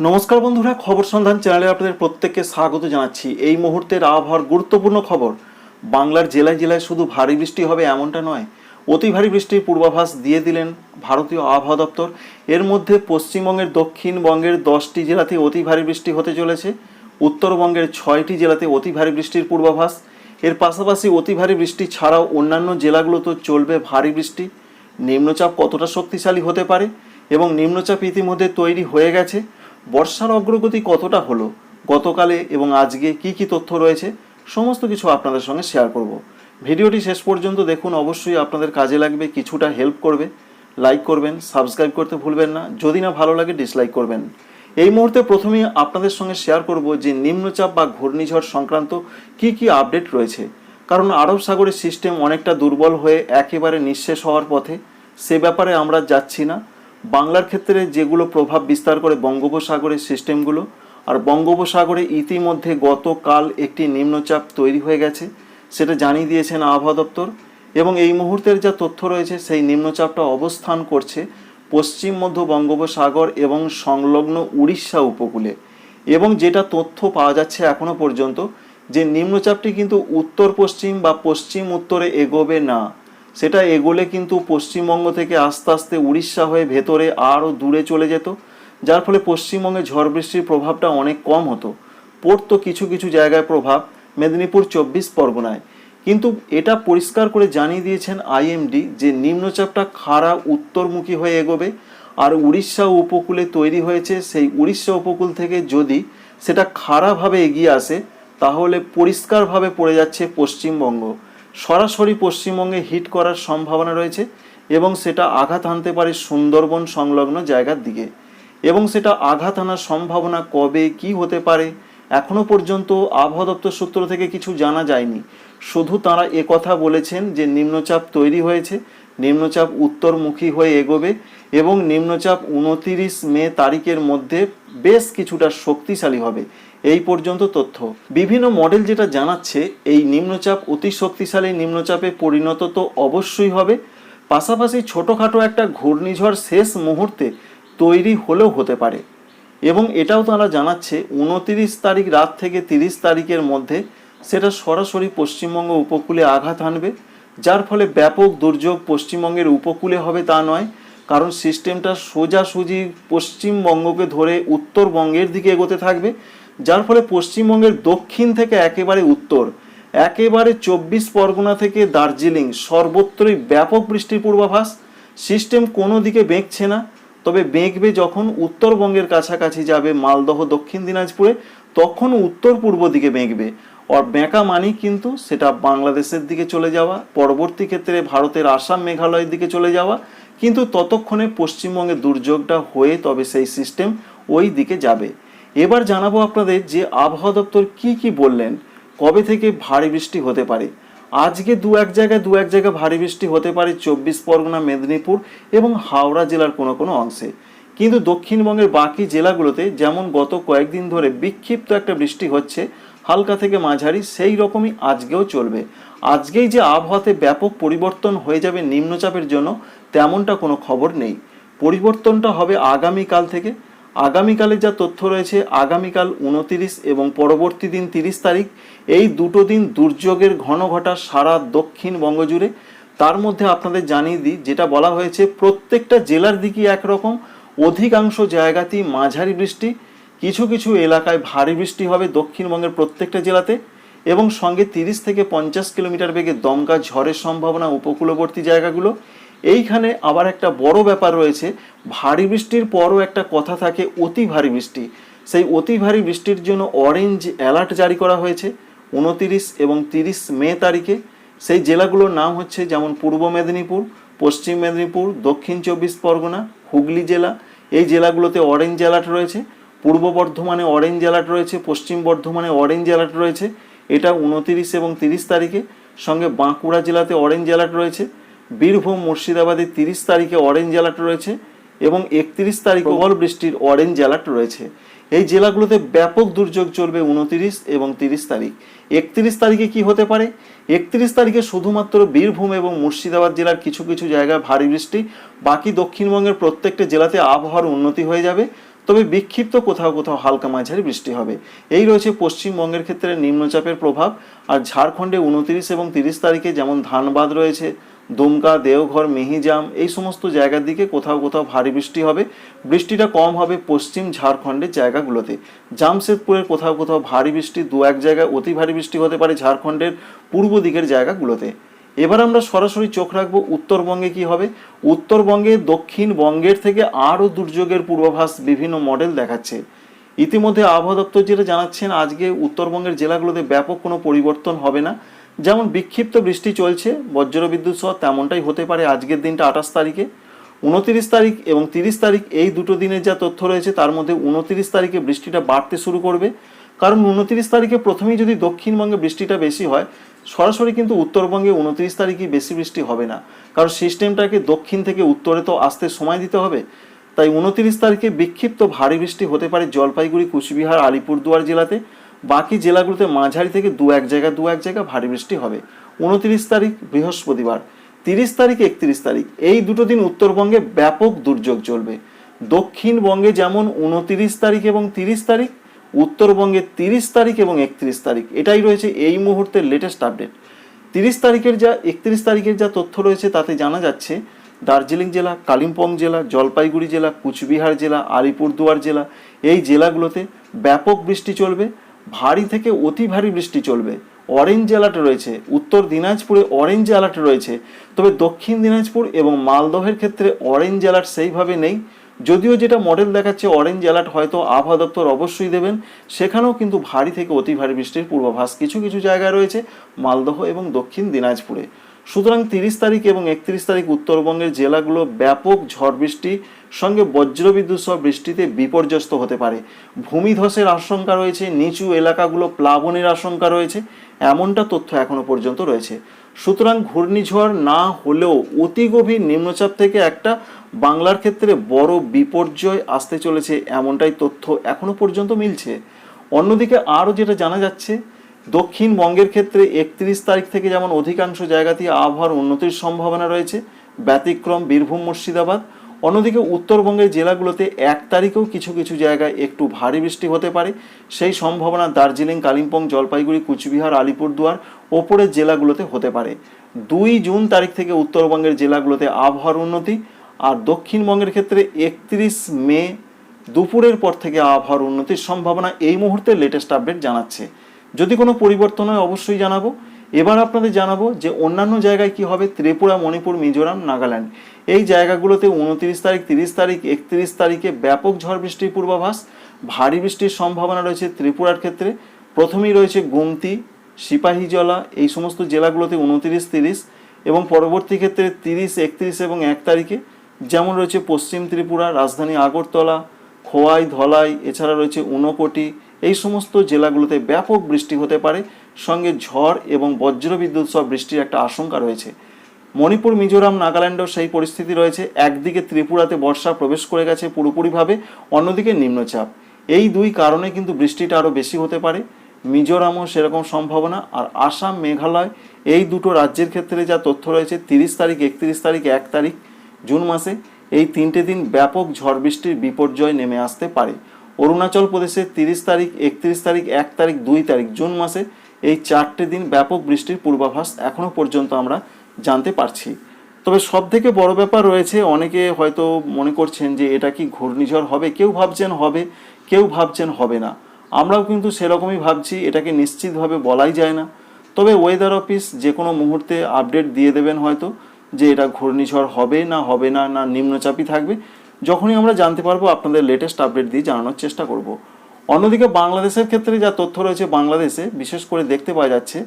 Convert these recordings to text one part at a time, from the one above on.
নমস্কার বন্ধুরা, খবর সন্ধান চ্যানেলে আপনাদের প্রত্যেককে স্বাগত জানাচ্ছি। এই মুহূর্তের আবহাওয়ার গুরুত্বপূর্ণ খবর। বাংলার জেলায় জেলায় শুধু ভারী বৃষ্টি হবে এমনটা নয়, অতি ভারী বৃষ্টির পূর্বাভাস দিয়ে দিলেন ভারতীয় আবহাওয়া দপ্তর। এর মধ্যে পশ্চিমবঙ্গের দক্ষিণবঙ্গের দশটি জেলাতে অতি ভারী বৃষ্টি হতে চলেছে, উত্তরবঙ্গের ছয়টি জেলাতে অতি ভারী বৃষ্টির পূর্বাভাস। এর পাশাপাশি অতি ভারী বৃষ্টি ছাড়াও অন্যান্য জেলাগুলোতেও চলবে ভারী বৃষ্টি। নিম্নচাপ কতটা শক্তিশালী হতে পারে এবং নিম্নচাপ ইতিমধ্যে তৈরি হয়ে গেছে। বর্ষার অগ্রগতি কতটা হলো, গতকালে এবং আজকে কি কি তথ্য রয়েছে, সমস্ত কিছু আপনাদের সঙ্গে শেয়ার করব। ভিডিওটি শেষ পর্যন্ত দেখুন, অবশ্যই আপনাদের কাজে লাগবে, কিছুটা হেল্প করবে। লাইক করবেন সাবস্ক্রাইব করতে ভুলবেন না, যদি না ভালো লাগে ডিসলাইক করবেন। এই মুহূর্তে প্রথমেই আপনাদের সঙ্গে শেয়ার করব যে নিম্নচাপ বা ঘূর্ণিঝড় সংক্রান্ত কি কি আপডেট রয়েছে। কারণ আরব সাগরের সিস্টেম অনেকটা দুর্বল হয়ে একেবারে নিঃশেষ হওয়ার পথে, সে ব্যাপারে আমরা যাচ্ছি না। বাংলার ক্ষেত্রে যেগুলো প্রভাব বিস্তার করে বঙ্গোপসাগরের সিস্টেমগুলো, আর বঙ্গোপসাগরে ইতিমধ্যে গতকাল একটি নিম্নচাপ তৈরি হয়ে গেছে, সেটা জানিয়ে দিয়েছেন আবহাওয়া দপ্তর। এবং এই মুহূর্তের যা তথ্য রয়েছে, সেই নিম্নচাপটা অবস্থান করছে পশ্চিম মধ্য বঙ্গোপসাগর এবং সংলগ্ন উড়িষ্যা উপকূলে। এবং যেটা তথ্য পাওয়া যাচ্ছে এখনও পর্যন্ত, যে নিম্নচাপটি কিন্তু উত্তর পশ্চিম বা পশ্চিম উত্তরে এগোবে না। সেটা এগোলে কিন্তু পশ্চিমবঙ্গ থেকে আস্তে আস্তে উড়িষ্যা হয়ে ভেতরে আরও দূরে চলে যেত, যার ফলে পশ্চিমবঙ্গে ঝড় বৃষ্টির প্রভাবটা অনেক কম হতো। পড়তো কিছু কিছু জায়গায় প্রভাব, মেদিনীপুর চব্বিশ পরগনায়। কিন্তু এটা পরিষ্কার করে জানিয়ে দিয়েছেন আইএমডি যে নিম্নচাপটা খাড়া উত্তরমুখী হয়ে এগোবে, আর উড়িষ্যা উপকূলে তৈরি হয়েছে সেই উড়িষ্যা উপকূল থেকে যদি সেটা খাড়াভাবে এগিয়ে আসে, তাহলে পরিষ্কারভাবে পড়ে যাচ্ছে পশ্চিমবঙ্গ। সরাসরি পশ্চিমবঙ্গে হিট করার সম্ভাবনা রয়েছে এবং সেটা আঘাত আনতে পারে সুন্দরবন সংলগ্ন জায়গার দিকে। এবং সেটা আঘাত আনার সম্ভাবনা কবে কি হতে পারে, এখনও পর্যন্ত আবহাওয়া দপ্তর সূত্র থেকে কিছু জানা যায়নি। শুধু তারা কথা বলেছেন যে নিম্নচাপ তৈরি হয়েছে, নিম্নচাপ উত্তরমুখী হয়ে এগোবে এবং নিম্নচাপ উনতিরিশ মে তারিখের মধ্যে বেশ কিছুটা শক্তিশালী হবে। এই পর্যন্ত তথ্য। বিভিন্ন মডেল যেটা জানাচ্ছে, এই নিম্নচাপ অতি শক্তিশালী নিম্নচাপে পরিণত তো অবশ্যই হবে। পাশাপাশি ছোটোখাটো একটা ঘূর্ণিঝড় শেষ মুহূর্তে তৈরি হলেও হতে পারে। এবং এটাও তারা জানাচ্ছে, উনতিরিশ তারিখ রাত থেকে তিরিশ তারিখের মধ্যে সেটা সরাসরি পশ্চিমবঙ্গ উপকূলে আঘাত আনবে যার ফলে ব্যাপক দুর্যোগ পশ্চিমবঙ্গের উপকূলে হবে তা নয়। কারণ সিস্টেমটা সোজাসুজি পশ্চিমবঙ্গকে ধরে উত্তরবঙ্গের দিকে এগোতে থাকবে। যার ফলে পশ্চিমবঙ্গের দক্ষিণ থেকে একেবারে উত্তর, একেবারে চব্বিশ পরগনা থেকে দার্জিলিং, সর্বত্রই ব্যাপক বৃষ্টির পূর্বাভাস। সিস্টেম কোনো দিকে বেঁকছে না, তবে বেঁকবে যখন উত্তরবঙ্গের কাছাকাছি যাবে মালদহ দক্ষিণ দিনাজপুরে, তখন উত্তর পূর্ব দিকে বেঁকবে। আর বেঁকা মানেই কিন্তু সেটা বাংলাদেশের দিকে চলে যাওয়া, পরবর্তী ক্ষেত্রে ভারতের আসাম মেঘালয়ের দিকে চলে যাওয়া। কিন্তু ততক্ষণে পশ্চিমবঙ্গের দুর্যোগটা হয়ে তবে সেই সিস্টেম ওই দিকে যাবে। এবার জানাব আপনাদের যে আবহাওয়া দপ্তর কি কি বললেন, কবে থেকে ভারী বৃষ্টি হতে পারে। আজকে দু এক জায়গায় দু এক জায়গায় ভারী বৃষ্টি হতে পারে চব্বিশ পরগনা, মেদিনীপুর এবং হাওড়া জেলার কোনো কোনো অংশে। কিন্তু দক্ষিণবঙ্গের বাকি জেলাগুলোতে যেমন গত কয়েকদিন ধরে বিক্ষিপ্ত একটা বৃষ্টি হচ্ছে, হালকা থেকে মাঝারি সেই রকমই আজকেও চলবে। আজকেই যে আবহাওয়াতে ব্যাপক পরিবর্তন হয়ে যাবে নিম্নচাপের জন্য, তেমনটা কোনো খবর নেই। পরিবর্তনটা হবে আগামীকাল থেকে আগামীকালে যা তথ্য রয়েছে, আগামীকাল উনতিরিশ এবং পরবর্তী দিন তিরিশ তারিখ, এই দুটো দিন দুর্যোগের ঘন ঘটা সারা দক্ষিণবঙ্গ জুড়ে তার মধ্যে আপনাদের জানিয়ে দিই, যেটা বলা হয়েছে, প্রত্যেকটা জেলার দিকে একরকম, অধিকাংশ জায়গাতেই মাঝারি বৃষ্টি, কিছু কিছু এলাকায় ভারী বৃষ্টি হবে দক্ষিণবঙ্গের প্রত্যেকটা জেলাতে এবং সঙ্গে তিরিশ থেকে পঞ্চাশ কিলোমিটার বেগে দমকা ঝড়ের সম্ভাবনা উপকূলবর্তী জায়গাগুলো। এইখানে আবার একটা বড় ব্যাপার রয়েছে, ভারী বৃষ্টির পরও একটা কথা থাকে, অতি ভারী বৃষ্টি। সেই অতি ভারী বৃষ্টির জন্য অরেঞ্জ অ্যালার্ট জারি করা হয়েছে, উনতিরিশ এবং তিরিশ মে তারিখে। সেই জেলাগুলোর নাম হচ্ছে যেমন পূর্ব মেদিনীপুর, পশ্চিম মেদিনীপুর, দক্ষিণ চব্বিশ পরগনা, হুগলি জেলা। এই জেলাগুলোতে অরেঞ্জ অ্যালার্ট রয়েছে। পূর্ব বর্ধমানে অরেঞ্জ অ্যালার্ট রয়েছে, পশ্চিম বর্ধমানে অরেঞ্জ অ্যালার্ট রয়েছে। এটা উনতিরিশ এবং তিরিশ তারিখে। সঙ্গে বাঁকুড়া জেলাতে অরেঞ্জ অ্যালার্ট রয়েছে। বীরভূম মুর্শিদাবাদে তিরিশ তারিখে অরেঞ্জ অ্যালার্ট রয়েছে এবং একত্রিশ তারিখ প্রবল বৃষ্টির অরেঞ্জ অ্যালার্ট রয়েছে। এই জেলাগুলোতে ব্যাপক দুর্যোগ চলবে উনতিরিশ এবং তিরিশ তারিখ। একত্রিশ তারিখে কি হতে পারে? একত্রিশ তারিখে শুধুমাত্র বীরভূম এবং মুর্শিদাবাদ জেলার কিছু কিছু জায়গায় ভারী বৃষ্টি। বাকি দক্ষিণবঙ্গের প্রত্যেকটা জেলাতে আবহাওয়ার উন্নতি হয়ে যাবে। তবে বিক্ষিপ্ত কোথাও কোথাও হালকা মাঝারি বৃষ্টি হবে। এই রয়েছে পশ্চিমবঙ্গের ক্ষেত্রে নিম্নচাপের প্রভাব। আর ঝাড়খণ্ডে উনতিরিশ এবং তিরিশ তারিখে যেমন ধানবাদ রয়েছে, দুমকা, দেওঘর, মেহিজাম, এই সমস্ত জায়গার দিকে কোথাও কোথাও ভারী বৃষ্টি হবে। বৃষ্টিটা কম হবে পশ্চিম ঝাড়খণ্ডের জায়গাগুলোতে। জামশেদপুরের কোথাও কোথাও ভারী বৃষ্টি দু এক জায়গায় অতি ভারী বৃষ্টি হতে পারে ঝাড়খণ্ডের পূর্ব দিকের জায়গাগুলোতে। এবার আমরা সরাসরি চোখ রাখব উত্তরবঙ্গে কি হবে। উত্তরবঙ্গে দক্ষিণবঙ্গের থেকে আরও দুর্যোগের পূর্বাভাস বিভিন্ন মডেল দেখাচ্ছে। ইতিমধ্যে আবহাওয়া দপ্তর যেটা জানাচ্ছেন, আজকে উত্তরবঙ্গের জেলাগুলোতে ব্যাপক কোনো পরিবর্তন হবে না। যেমন বিক্ষিপ্ত বৃষ্টি চলছে, বজ্রবিদ্যুৎ সহ তেমনটাই হতে পারে আজকের দিনটা আঠাশ তারিখে। উনতিরিশ তারিখ এবং তিরিশ তারিখ এই দুটো দিনের যা তথ্য রয়েছে, তার মধ্যে উনতিরিশ তারিখে বৃষ্টিটা বাড়তে শুরু করবে। কারণ উনতিরিশ তারিখে প্রথমেই যদি দক্ষিণবঙ্গে বৃষ্টিটা বেশি হয় সরাসরি কিন্তু উত্তরবঙ্গে উনত্রিশ তারিখে বেশি বৃষ্টি হবে না। কারণ সিস্টেমটাকে দক্ষিণ থেকে উত্তরে তো আসতে সময় দিতে হবে। তাই উনত্রিশ তারিখে বিক্ষিপ্ত ভারী বৃষ্টি হতে পারে জলপাইগুড়ি, কুচবিহার, আলিপুরদুয়ার জেলাতে। বাকি জেলাগুলোতে মাঝারি থেকে দু এক জায়গা, দু এক জায়গা ভারী বৃষ্টি হবে। উনত্রিশ তারিখ, বৃহস্পতিবার। তিরিশ তারিখ, একত্রিশ তারিখ। এই দুটো দিন উত্তরবঙ্গে ব্যাপক দুর্যোগ চলবে। দক্ষিণবঙ্গে যেমন উনতিরিশ তারিখ এবং তিরিশ তারিখ উত্তরবঙ্গে তিরিশ তারিখ এবং একত্রিশ তারিখ। এটাই রয়েছে এই মুহূর্তের লেটেস্ট আপডেট তিরিশ তারিখের যা, একত্রিশ তারিখের যা তথ্য রয়েছে তাতে জানা যাচ্ছে, দার্জিলিং জেলা, কালিম্পং জেলা, জলপাইগুড়ি জেলা, কুচবিহার জেলা, আলিপুরদুয়ার জেলা, এই জেলাগুলোতে ব্যাপক বৃষ্টি চলবে, ভারী থেকে অতি ভারী বৃষ্টি চলবে। অরেঞ্জ অ্যালার্ট রয়েছে, উত্তর দিনাজপুরে অরেঞ্জ অ্যালার্ট রয়েছে, তবে দক্ষিণ দিনাজপুর এবং মালদহের ক্ষেত্রে অরেঞ্জ অ্যালার্ট সেইভাবে নেই। যদিও যেটা মডেল দেখাচ্ছে অরেঞ্জ অ্যালার্ট হয়তো আবহাওয়া দপ্তর অবশ্যই দেবেন। সেখানেও কিন্তু ভারী থেকে অতি ভারী বৃষ্টির পূর্বাভাস কিছু কিছু জায়গায় রয়েছে, মালদহ এবং দক্ষিণ দিনাজপুরে। সুতরাং তিরিশ তারিখ এবং একত্রিশ তারিখ উত্তরবঙ্গের জেলাগুলো ব্যাপক ঝড় বৃষ্টি, সঙ্গে বজ্রবিদ্যুৎ সহ বৃষ্টিতে বিপর্যস্ত হতে পারে। ভূমিধসের আশঙ্কা রয়েছে, নিচু এলাকাগুলো প্লাবনের আশঙ্কা রয়েছে, এমনটা তথ্য এখনও পর্যন্ত রয়েছে। সুতরাং ঘূর্ণিঝড় না হলেও অতি গভীর নিম্নচাপ থেকে একটা বাংলার ক্ষেত্রে বড় বিপর্যয় আসতে চলেছে এমনটাই তথ্য এখনও পর্যন্ত মিলছে। অন্যদিকে আরও যেটা জানা যাচ্ছে, দক্ষিণবঙ্গের ক্ষেত্রে একত্রিশ তারিখ থেকে যেমন অধিকাংশ জায়গাতেই আবহাওয়ার উন্নতির সম্ভাবনা রয়েছে, ব্যতিক্রম বীরভূম মুর্শিদাবাদ অন্যদিকে উত্তরবঙ্গের জেলাগুলোতে এক তারিখেও কিছু কিছু জায়গায় একটু ভারী বৃষ্টি হতে পারে। সেই সম্ভাবনা দার্জিলিং, কালিম্পং, জলপাইগুড়ি, কুচবিহার, আলিপুরদুয়ার, ওপরের জেলাগুলোতে হতে পারে। দুই জুন তারিখ থেকে উত্তরবঙ্গের জেলাগুলোতে আবহাওয়ার উন্নতি আর দক্ষিণবঙ্গের ক্ষেত্রে একত্রিশ মে দুপুরের পর থেকে আবহাওয়ার উন্নতির সম্ভাবনা এই মুহূর্তে লেটেস্ট আপডেট জানাচ্ছে। যদি কোনো পরিবর্তন হয় অবশ্যই জানাব। এবার আপনাদের জানাব যে অন্যান্য জায়গায় কি হবে ত্রিপুরা, মণিপুর, মিজোরাম, নাগাল্যান্ড। এই জায়গাগুলোতে উনত্রিশ তারিখ, তিরিশ তারিখ, একত্রিশ তারিখে ব্যাপক ঝড় বৃষ্টির পূর্বাভাস। ভারী বৃষ্টির সম্ভাবনা রয়েছে ত্রিপুরার ক্ষেত্রে। প্রথমেই রয়েছে গুমতি, সিপাহীজলা, এই সমস্ত জেলাগুলোতে উনত্রিশ, তিরিশ এবং পরবর্তী ক্ষেত্রে তিরিশ, একত্রিশ এবং এক তারিখে। যেমন রয়েছে পশ্চিম ত্রিপুরা, রাজধানী আগরতলা, খোয়াই, ধলাই, এছাড়া রয়েছে উনকোটি এই সমস্ত জেলাগুলোতে ব্যাপক বৃষ্টি হতে পারে। সঙ্গে ঝড় এবং বজ্রবিদ্যুৎ সহ বৃষ্টির একটা আশঙ্কা রয়েছে। মণিপুর, মিজোরাম, নাগাল্যান্ডেও সেই পরিস্থিতি রয়েছে। একদিকে ত্রিপুরাতে বর্ষা প্রবেশ করে গেছে পুরোপুরিভাবে, অন্যদিকে নিম্নচাপ। এই দুই কারণে কিন্তু বৃষ্টিটা আরও বেশি হতে পারে। মিজোরামও সেরকম সম্ভাবনা। আর আসাম, মেঘালয়, এই দুটো রাজ্যের ক্ষেত্রে যা তথ্য রয়েছে, তিরিশ তারিখ, একত্রিশ তারিখ, এক তারিখ, জুন মাসে এই তিনটে দিন ব্যাপক ঝড় বৃষ্টির বিপর্যয় নেমে আসতে পারে। অরুণাচল প্রদেশে তিরিশ তারিখ, একত্রিশ তারিখ, এক তারিখ, দুই তারিখ, জুন মাসে এই চারটে দিন ব্যাপক বৃষ্টির পূর্বাভাস এখনও পর্যন্ত আমরা জানতে পারছি। তবে সব থেকে বড় ব্যাপার রয়েছে, অনেকে হয়তো মনে করছেন যে এটা কি ঘূর্ণিঝড় হবে, কেউ ভাবছেন হবে, কেউ ভাবছেন হবে না। আমরাও কিন্তু সেরকমই ভাবছি, এটাকে নিশ্চিতভাবে বলাই যায় না। তবে ওয়েদার অফিস যে কোনো মুহূর্তে আপডেট দিয়ে দেবেন হয়তো যে এটা ঘূর্ণিঝড় হবে না হবে না না নিম্নচাপই থাকবে। যখনই আমরা জানতে পারব, আপনাদের লেটেস্ট আপডেট দিয়ে জানানোর চেষ্টা করব। অন্যদিকে বাংলাদেশের ক্ষেত্রে যা তথ্য রয়েছে বাংলাদেশে, বিশেষ করে দেখতে পাওয়া যাচ্ছে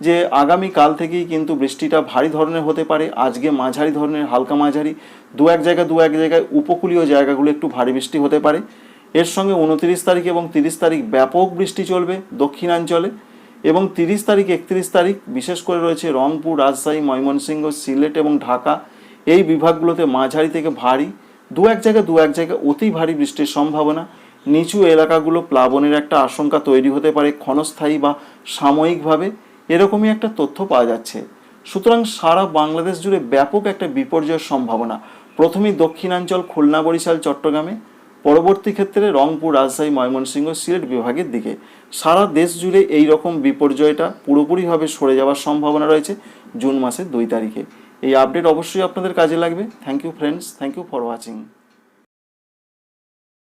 যে আগামী কাল থেকেই কিন্তু বৃষ্টিটা ভারী ধরনের হতে পারে। আজকে মাঝারি ধরনের, হালকা মাঝারি, দু এক জায়গায়, দু এক জায়গায় উপকূলীয় জায়গাগুলো একটু ভারী বৃষ্টি হতে পারে। এর সঙ্গে উনতিরিশ তারিখ এবং তিরিশ তারিখ ব্যাপক বৃষ্টি চলবে দক্ষিণাঞ্চলে এবং তিরিশ তারিখ, একত্রিশ তারিখ, বিশেষ করে রয়েছে রংপুর, রাজশাহী, ময়মনসিংহ, সিলেট এবং ঢাকা, এই বিভাগগুলোতে মাঝারি থেকে ভারী, দু এক জায়গায়, দু এক জায়গায় অতি ভারী বৃষ্টির সম্ভাবনা। নিচু এলাকাগুলো প্লাবনের একটা আশঙ্কা তৈরি হতে পারে ক্ষণস্থায়ী বা সাময়িকভাবে। এরকমই একটা তথ্য পাওয়া যাচ্ছে। সুতরাং সারা বাংলাদেশ জুড়ে ব্যাপক একটা বিপর্যয়ের সম্ভাবনা। প্রথমেই দক্ষিণাঞ্চল খুলনা, বরিশাল, চট্টগ্রামে, পরবর্তী ক্ষেত্রে রংপুর, রাজশাহী, ময়মনসিংহ, সিলেট বিভাগের দিকে। সারা দেশ জুড়ে এই রকম বিপর্যয়টা পুরোপুরিভাবে সরে যাওয়ার সম্ভাবনা রয়েছে জুন মাসের দুই তারিখে। এই আপডেট অবশ্যই আপনাদের কাজে লাগবে। Thank you friends thank you for watching